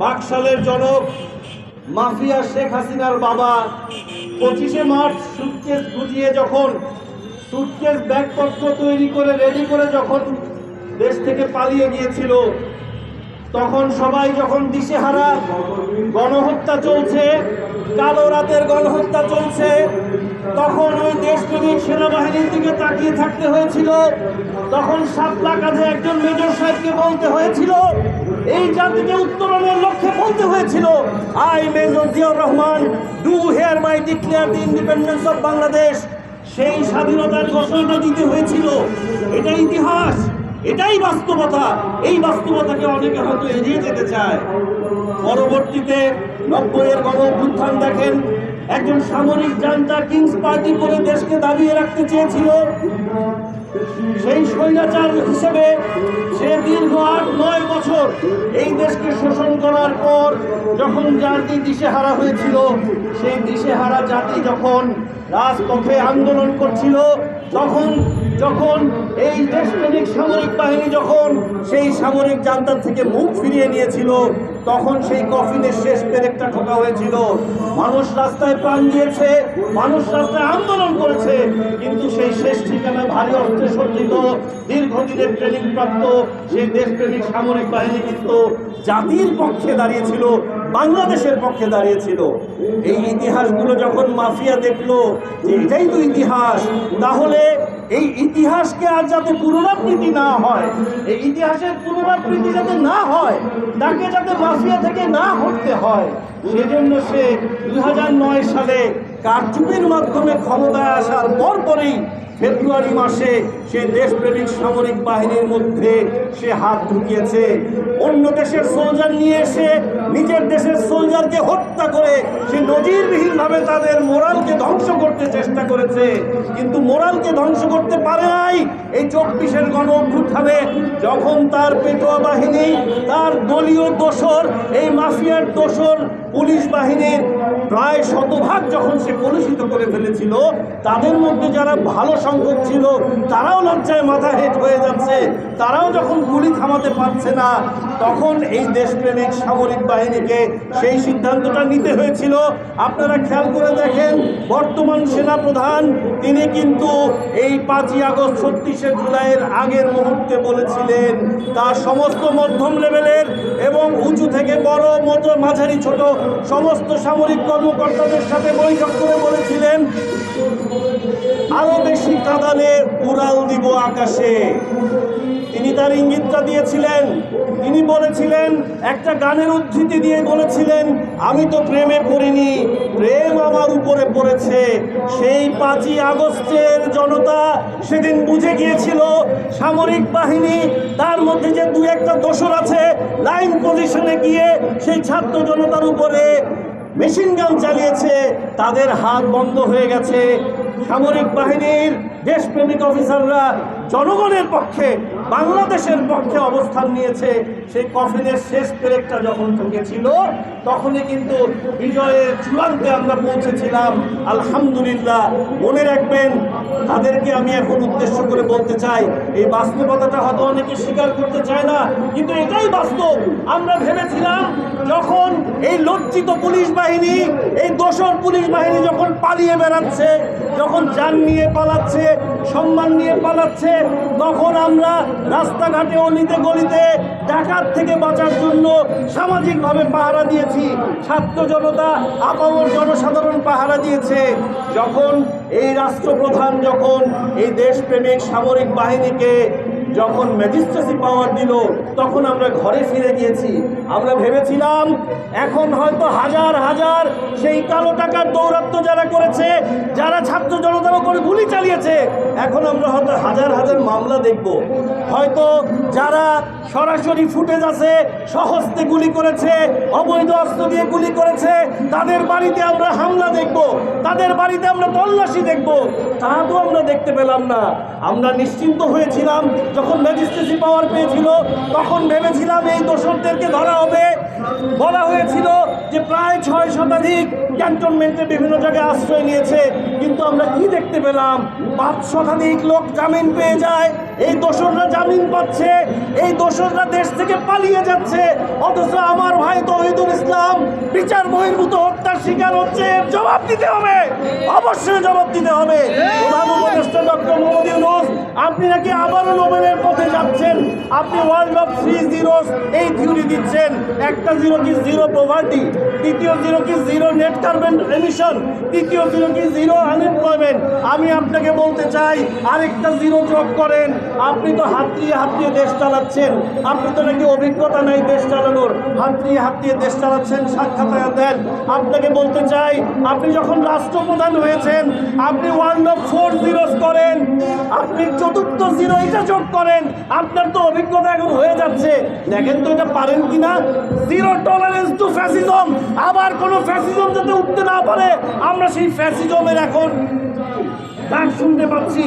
বাকশালের জনক মাফিয়া শেখ হাসিনার বাবা। পঁচিশে মার্চ সুটকেস গুজিয়ে যখন সুটকেস ব্যাগপত্র তৈরি করে রেডি করে যখন দেশ থেকে পালিয়ে গিয়েছিল, তখন সবাই যখন দিশেহারা গণহত্যা চলছে, কালো রাতের গণহত্যা চলছে, তখন ওই দেশপ্রেমিক সেনাবাহিনীর দিকে তাকিয়ে থাকতে হয়েছিল। তখন সাতলা কাঁধে একজন মেজর সাহেবকে বলতে হয়েছিল এই জাতিকে উত্তরণের লক্ষ্যে বলতে হয়েছিল। I major Ziaur Rahman do here my declare the independence of Bangladesh সেই স্বাধীনতার ঘোষণাটা দিতে হয়েছিল। এটা ইতিহাস, এটাই বাস্তবতা। এই বাস্তবতাকে অনেকে হয়তো এড়িয়ে যেতে চায়। পরবর্তীতে নব্বইয়ের গণ অভ্যুত্থান দেখেন, একজন সামরিক জান্তা কিংস পার্টি করে দেশকে দাঁড়িয়ে রাখতে চেয়েছিল। সেই স্বৈরাচার হিসেবে সে দীর্ঘ আট, নয় বছর এই দেশকে শোষণ করার পর যখন জাতি দিশেহারা হয়েছিল, সেই দিশেহারা জাতি যখন রাজপথে আন্দোলন করছিল। তখন যখন এই দেশপ্রেমিক সামরিক বাহিনী যখন সেই সামরিক জান্তার থেকে মুখ ফিরিয়ে নিয়েছিল, তখন সেই কফিনের শেষ পেরেকটা ঠোকা হয়েছিল। মানুষ রাস্তায় প্রাণ দিয়েছে, মানুষ রাস্তায় আন্দোলন করেছে, কিন্তু সেই শেষ ঠিকানা ভারী অস্ত্রে সজ্জিত, দীর্ঘদিনের ট্রেনিং প্রাপ্ত সেই দেশপ্রেমিক সামরিক বাহিনী কিন্তু জাতির পক্ষে দাঁড়িয়েছিল, বাংলাদেশের পক্ষে দাঁড়িয়েছিল। এই ইতিহাসগুলো যখন মাফিয়া দেখল যে এটাই তো ইতিহাস। তাহলে এই ইতিহাসকে আর যাতে পুনরাবৃত্তি না হয়, এই ইতিহাসের পুনরাবৃত্তি যাতে না হয়, তাকে যাতে মাফিয়া থেকে না হতে হয়, সেজন্য সে দুই হাজার নয় সালে কারচুপির মাধ্যমে ক্ষমতায় আসার পরপরই ফেব্রুয়ারি মাসে সে দেশপ্রেমিক সামরিক বাহিনীর মধ্যে সে হাত ঢুকিয়েছে। অন্য দেশের সোলজার নিয়ে এসে নিজের দেশের সোলজারকে হত্যা করে সে নজিরবিহীনভাবে তাদের মোরালকে ধ্বংস করতে চেষ্টা করেছে। কিন্তু মোরালকে ধ্বংস করতে পারে নাই। এই চব্বিশের গণ অভ্যুত্থানে যখন তার পেটোয়া বাহিনী, তার দলীয় দোসর, এই মাফিয়ার দোসর পুলিশ বাহিনীর প্রায় শতভাগ যখন সে কলুষিত করে ফেলেছিল, তাদের মধ্যে যারা ভালো সংখ্যক ছিল, তারাও লজ্জায় মাথা হেট হয়ে যাচ্ছে। তারাও যখন গুলি থামাতে পারছে না, তখন এই দেশপ্রেমিক সামরিক বাহিনীকে সেই সিদ্ধান্তটা নিতে হয়েছিল। আপনারা খেয়াল করে দেখেন, বর্তমান সেনা প্রধান তিনি কিন্তু এই পাঁচই আগস্ট ছত্রিশে জুলাইয়ের আগের মুহূর্তে বলেছিলেন তার সমস্ত মধ্যম লেভেলের এবং উঁচু থেকে বড় মতো মাঝারি, ছোট, সমস্ত সামরিক কর্মকর্তাদের সাথে বৈঠক করে বলেছিলেন, আরও বেশি কাদানে উড়াল দিব আকাশে। তিনি তার ইঙ্গিতটা দিয়েছিলেন। তিনি বলেছিলেন, একটা গানের উদ্ধৃতি দিয়ে বলেছিলেন, আমি তো প্রেমে পড়িনি, প্রেম আমার উপরে পড়েছে। সেই পাঁচই আগস্টের জনতা সেদিন বুঝে গিয়েছিল, সামরিক বাহিনী তার মধ্যে যে দু একটা দোসর আছে, লাইন পজিশনে গিয়ে সেই ছাত্র জনতার উপরে মেশিন গান চালিয়েছে তাদের হাত বন্ধ হয়ে গেছে। সামরিক বাহিনীর দেশপ্রেমিক অফিসাররা জনগণের পক্ষে বাংলাদেশের পক্ষে অবস্থান নিয়েছে, সেই কফিনের শেষ পেরেকটা যখন ঢুকেছিল তখনই কিন্তু বিজয়ের চূড়ান্তে আমরা পৌঁছেছিলাম। আলহামদুলিল্লাহ। মনে রাখবেন, তাদেরকে আমি এখন উদ্দেশ্য করে বলতে চাই, এই বাস্তবতাটা হয়তো অনেকে স্বীকার করতে চায় না, কিন্তু এটাই বাস্তব। আমরা ভেবেছিলাম, যখন এই লজ্জিত পুলিশ বাহিনী, এই দোসর পুলিশ বাহিনী যখন পালিয়ে বেড়াচ্ছে, যখন যান নিয়ে পালাচ্ছে, সম্মান নিয়ে পালাচ্ছে, তখন আমরা রাস্তাঘাটে অলিতে গলিতে ডাকাত থেকে বাঁচার জন্য সামাজিকভাবে পাহারা দিয়েছি। ছাত্র জনতা, আপামর জনসাধারণ পাহারা দিয়েছে। যখন এই রাষ্ট্রপ্রধান, যখন এই দেশপ্রেমিক সামরিক বাহিনীকে যখন ম্যাজিস্ট্রেসি পাওয়ার দিল, তখন আমরা ঘরে ফিরে গিয়েছি। আমরা ভেবেছিলাম, এখন হয়তো হাজার হাজার সেই কালো টাকার দৌরাত্ম্য যারা করেছে, যারা ছাত্র জনতার উপরে গুলি চালিয়েছে, এখন আমরা হয়তো হাজার হাজার মামলা দেখব। হয়তো যারা সরাসরি ফুটেজ আছে, সহস্তে গুলি করেছে, অবৈধ অস্ত্র দিয়ে গুলি করেছে, তাদের বাড়িতে আমরা হামলা দেখব, তাদের বাড়িতে আমরা তল্লাশি দেখব, তা তো আমরা দেখতে পেলাম না। আমরা নিশ্চিন্ত হয়েছিলাম, যখন ম্যাজিস্ট্রেসি পাওয়ার পেয়েছিল, তখন ভেবেছিলাম এই দোষরদেরকে ধরা হবে। বলা হয়েছিল যে প্রায় ছয় শতাধিক ক্যান্টনমেন্টে বিভিন্ন জায়গায় আশ্রয় নিয়েছে, কিন্তু আমরা কি দেখতে পেলাম? পাঁচ শতাধিক লোক জামিন পেয়ে যায়, এই দোসররা জামিন পাচ্ছে এই দোষররা দেশ থেকে পালিয়ে যাচ্ছে। অথচ আমার ভাই তহিদুল ইসলাম বিচার বহির্ভূত হত্যার শিকার হচ্ছে। জবাব দিতে হবে। অবশ্যই জবাব দিতে হবে। ডক্টর আপনি নাকি আবারও নোবেলের পথে যাচ্ছেন আপনি ওয়ার্ল্ড অফ থ্রি জিরোস এই থিওরি দিচ্ছেন। একটা জিরো কি জিরো পভার্টি দ্বিতীয় জিরো কি জিরো নেট কার্বন এমিশন তৃতীয় জিরো কি জিরো আনএমপ্লয়মেন্ট আমি আপনাকে বলতে চাই, আরেকটা জিরো যোগ করেন। আপনি তো হাত দিয়ে হাত দিয়ে দেশ চালাচ্ছেন। আপনি তো নাকি অভিজ্ঞতা নাই দেশ চালানোর। হাত দিয়ে হাত দিয়ে দেশ চালাচ্ছেন সাক্ষাৎকার দেন আপনাকে বলতে চাই, আপনি যখন রাষ্ট্রপ্রধান হয়েছেন, আপনি ওয়ান অফ ফোর জিরোস করেন। আপনি চতুর্থ জিরো এটা যোগ করেন। আপনার তো অভিজ্ঞতা এখন হয়ে যাচ্ছে। দেখেন তো এটা পারেন কিনা? জিরো টলারেন্স টু ফ্যাসিজম আবার কোনো ফ্যাসিজম যাতে উঠতে না পারে, আমরা সেই ফ্যাসিজমের এখন ডাক শুনতে পাচ্ছি।